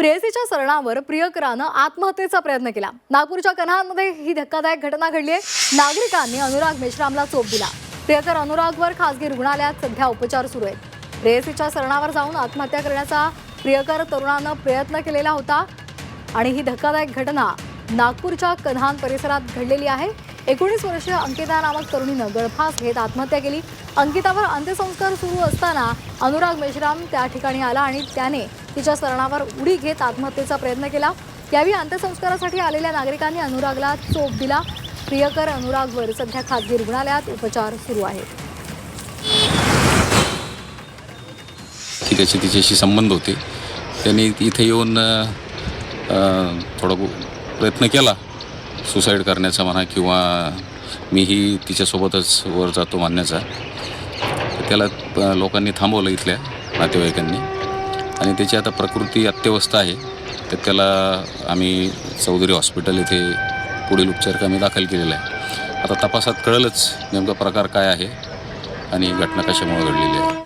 प्रेयसीच्या सरणावर प्रियकरानं आत्महत्येचा प्रयत्न केला. नागपूरच्या कन्हामध्ये ही धक्कादायक घटना घडली आहे नागरिकांनी अनुराग मेश्रामला चोप दिला. प्रियकर अनुरागवर खासगी रुग्णालयात सध्या उपचार सुरू आहेत. प्रेयसीच्या सरणावर जाऊन आत्महत्या करण्याचा प्रियकर तरुणानं प्रयत्न केलेला होता आणि ही धक्कादायक घटना नागपूरच्या कन्हान परिसरात घडलेली आहे. एकोणीस वर्ष अंकिता नामक तरुणीनं गळफास घेत आत्महत्या केली. अंकितावर अंत्यसंस्कार सुरू असताना अनुराग मेश्राम त्या ठिकाणी आला आणि त्याने तिच्या सरणावर उडी घेत आत्महत्येचा प्रयत्न केला. यावेळी अंत्यसंस्कारासाठी आलेल्या नागरिकांनी अनुरागला चोप दिला. प्रियकर अनुरागवर सध्या खाजगी रुग्णालयात उपचार सुरू आहेत. की त्याचे तिच्याशी संबंध होते. त्यांनी इथे येऊन थोडा प्रयत्न केला. सुसाईड करण्याचा म्हणा किंवा मीही तिच्यासोबतच वर जातो मानण्याचा. त्याला लोकांनी थांबवलं इथल्या नातेवाईकांनी. आणि त्याची आता प्रकृती अत्यवस्थ आहे. तर त्याला आम्ही चौधरी हॉस्पिटल इथे पुढील उपचार आम्ही दाखल केलेला आहे. आता तपासात कळलंच नेमका प्रकार काय आहे आणि घटना कशामुळे घडलेली आहे.